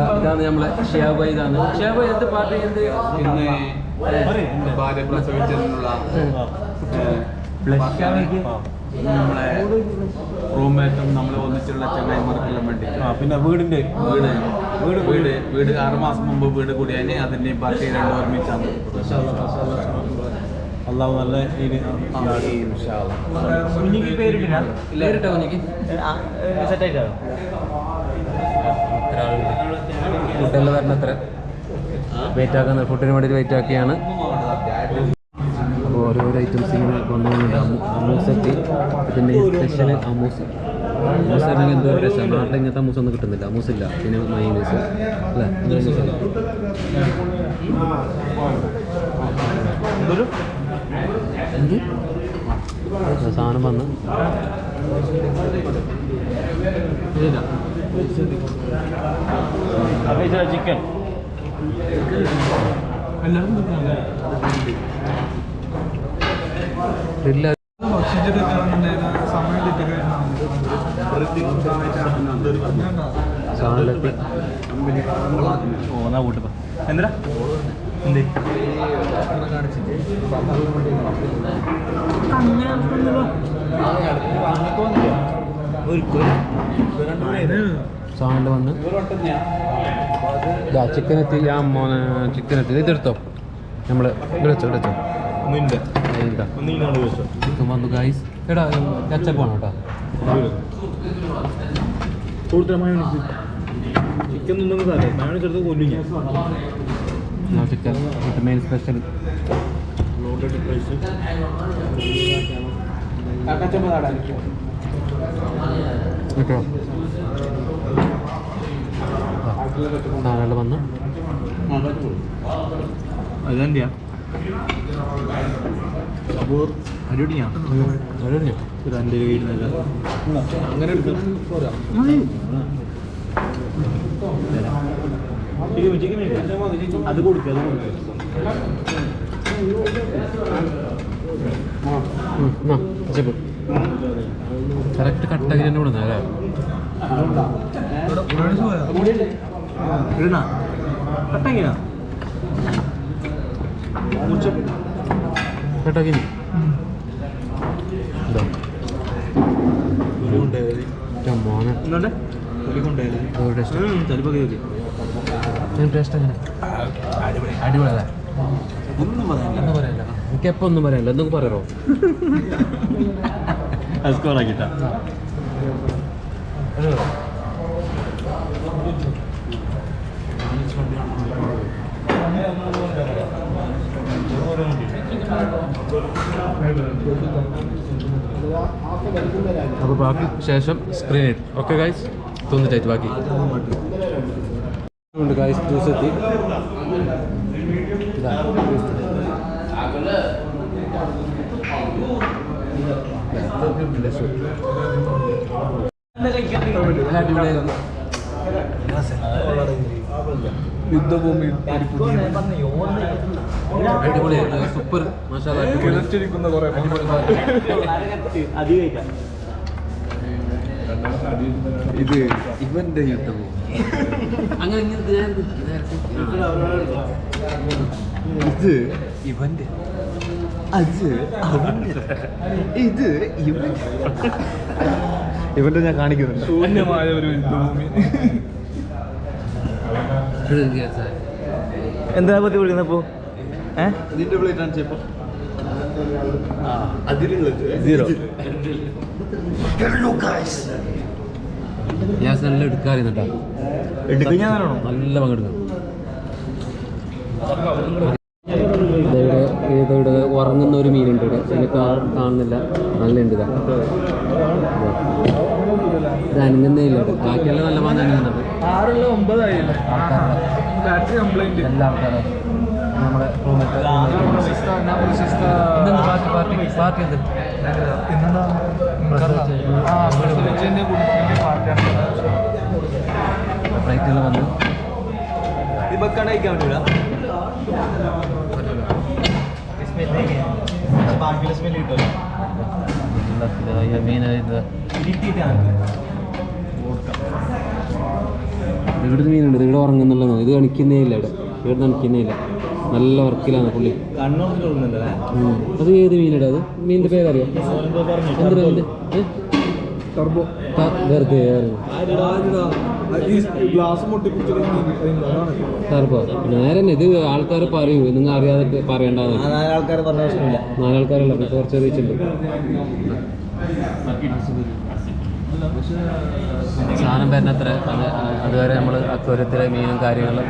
ഇതാ- ഇതാണ് നമ്മളെ ഷിയാബായി ഇതാണ് ഷിയാബായി എന്ത് പാട്ട് എന്ത്? ഇന്ന് ഭാര്യ പ്രസവിച്ചതിനുള്ള നമ്മളെ റൂംമേറ്റും നമ്മൾ ഒന്നിച്ചുള്ള ചെങ്ങായിമാർക്കെല്ലാം വേണ്ടി. പിന്നെ വീടിന്റെ വീട് വീട് വീട് വീട്. ആറുമാസം മുമ്പ് വീട് കൂടിയാണ് അതിന്റെ പാർട്ടി രണ്ടും ഒരുമിച്ചാണ്. അള്ളാഹു നല്ല പേരിട്ടില്ല? പേരിട്ടോ കുഞ്ഞിക്ക് വരണം അത്ര. വെയിറ്റ് ആക്കുന്ന ഫുഡിന് വേണ്ടി വെയിറ്റ് ആക്കിയാണ്. അപ്പോൾ ഓരോരോ ഐറ്റംസ് ഇങ്ങനെ കൊണ്ടുവന്നിട്ടുണ്ട്. ആണെങ്കിൽ എന്തോ നാട്ടിൽ ഇങ്ങനത്തെ അമൂസ് ഒന്നും കിട്ടുന്നില്ല. അമൂസ് ഇല്ല പിന്നെ മൈനീസ് അല്ലേ? സാധനം വന്ന്. ഇല്ല. ചിക്കൻ. ഓ എന്നാ കൂട്ടിപ്പോ എന്തിനാ? എന്തേ? സാധനം വന്ന്. ഇതാ ചിക്കൻ എത്തി. ആ മോനെ ചിക്കൻ എത്തി. ഇതെടുത്തോ നമ്മൾ വിളിച്ചോ വിളിച്ചോ ചിക്കൻ വന്നു ഗൈസ് എടാ കച്ചപ്പ് ആണ് കേട്ടോ. Chicken chicken main special loaded സാധനങ്ങൾ വന്ന്. എന്റെ കയ്യിൽ അങ്ങനെ. അത് കൊടുക്കുക അത് കൊടുക്കുക കറക്റ്റ് കട്ടാക്കി തന്നെ വിടുന്നത് അല്ലേ? ഇടണ ടേസ്റ്റ് എങ്ങനെ അടിപൊളിയല്ലേ? ഒന്നും പറയാനില്ല. ഒന്നും പറയല്ല എനിക്ക് എപ്പോൾ ഒന്നും പറയാനില്ല. എന്തെങ്കിലും പറയറോ അത് സ്കോറാക്കിട്ടാ അപ്പോൾ ബാക്കി ശേഷം സ്ക്രീൻ ഓക്കെ ഗൈസ് തോന്നിട്ടായിട്ട് ബാക്കി ഉണ്ട് ഗൈസ് ജ്യൂസ് എത്തി അടിപൊളിയായിരുന്നു. യുദ്ധഭൂമി അടിപൊളിയായിരുന്നു. സൂപ്പർ. കുറെ ഇത് ഇവന്റെ യുദ്ധഭൂമി. അങ്ങനെ. ഇത് ഇവന്റെ. അത് അവന്റെ. ഇത് ഇവന്റെ. ഇവന്റെ ഞാൻ കാണിക്കുന്നുണ്ട്. ശൂന്യമായ ഒരു യുദ്ധഭൂമി. എന്താ പറ്റി വിളിക്കുന്നപ്പോ ഏഹ് നിന്റെ പ്ലേറ്റ് ആണ് ചേപ്പോ. സീറോ ഞാൻ നല്ല എടുക്കാൻ നല്ലോണം നല്ല പങ്കെടുക്കും ഇവിടെ കാണുന്നില്ല. നല്ല ഉണ്ട് ഇതാ അനങ്ങുന്നേ ഇല്ല ബാക്കിയെല്ലാം നല്ല പാന്ന് അനങ്ങുന്നുണ്ട്. ആറല്ല ഒമ്പതായില്ലേ? ബാറ്ററി എല്ലാ ആൾക്കാരും നമ്മുടെ പാർട്ടി എന്ത്? പിന്നെന്താ ഫ്ലൈറ്റുകൾ വന്ന്. വെക്കാണ്ട് കഴിക്കാൻ പറ്റൂല. കിട്ടുമല്ലോ ഇവിടുത്തെ മീനുണ്ട്. ഇവിടെ ഉറങ്ങുന്നുള്ളതാണ്. ഇത് കണിക്കുന്നേ ഇല്ല ഇവിടെ. ഇവിടെ കണിക്കുന്നേ ഇല്ല. നല്ല വർക്കിലാണ് പുള്ളി. അത് ഏത് മീനിടാ അത്? മീനിന്റെ പേരറിയോ? എന്തിനാ? ടർബോ വെറുതെ ടർബോ നേരെ ഇത് ആൾക്കാർ പറയൂ നിങ്ങൾ അറിയാതെ പറയണ്ടാന്ന്. ആ നാലാൾക്കാരെ പറഞ്ഞ പ്രശ്നമില്ല. നാലാൾക്കാരല്ല കുറച്ച് സാധനം വരുന്നത്ര അത് അതുവരെ നമ്മൾ അക്വരത്തിലെ മീനും കാര്യങ്ങളും